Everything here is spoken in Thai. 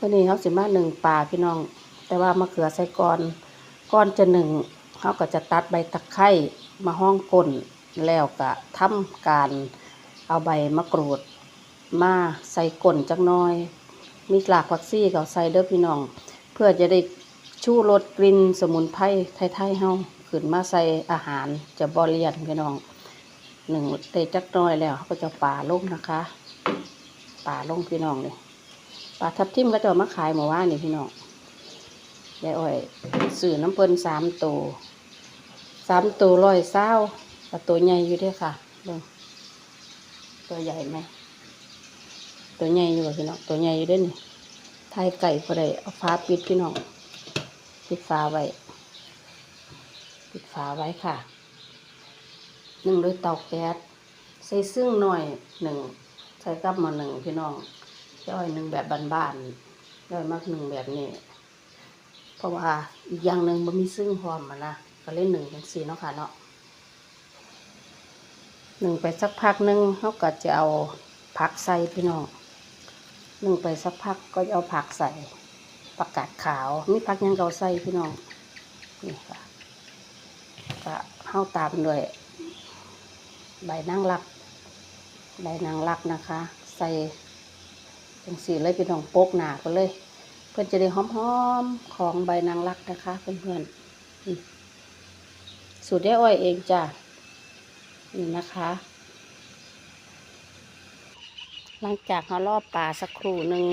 วันนี้เขาสิมาหนึ่งปลาพี่น้อง แต่ว่ามะเขือใส่ก่อนก่อนจะหนึ่งเขาก็จะตัดใบตะไคร้มาห้องก้นแล้วก็ทำการเอาใบมะกรูด มาใส่ก้นจักหน้อย มีหลากผักซี่ก็ใส่เด้อพี่น้อง เพื่อจะได้ชูรสกลิ่นสมุนไพรไทยๆเฮาขึ้นมาใส่อาหารจะบริยันพี่น้องหนึ่งเตจักหน้อยแล้วเขาก็จะป่าลงนะคะ ป่าลงพี่น้องเลย ปลาทับทิมก็จะมาขายหมู่ว่านนี่พี่น้องยายอ้อยสื่อน้ำเปิ้นสามตัวสามตัวร้อยเศร้าปลาตัวใหญ่อยู่ด้วยค่ะเบิ่งตัวใหญ่ไหมตัวใหญ่อยู่พี่น้องตัวใหญ่อยู่ด้วยนี่ไทยไก่ก็ได้เอาฟ้าปิดพี่น้องปิดฟ้าไว้ปิดฝาไว้ค่ะหนึ่งด้วยเตาแก๊สใส่ซึ่งหน่อยหนึ่งใส่กับมาหนึ่งพี่น้อง ย่อยหนึ่งแบบบานๆย่อยมากหนึ่งแบบนี้ เพราะว่าอีกอย่างหนึ่งมันมีซึ่งพร้อมมานะก็เล่นหนึ่งเป็นสี่เนาะค่ะเนาะหนึ่งไปสักพักหนึ่งเขาก็จะเอาผักใส่พี่น้องหนึ่งไปสักพักก็จะเอาผักใส่ผักกาดขาวมีผักยังเกาใส่พี่น้องนี่ค่ะก็เข้าตามด้วยใบนางรักใบนางรักนะคะ ใส่ จังสีเลยเป็นของโป๊กหนาก็เลย เพื่อนจะได้หอมๆของใบนางรักนะคะ เพื่อนๆสูตรได้อ้อยเองจ้ะนี่นะคะ หลังจากเขาลอบปลาสักครู่หนึ่ง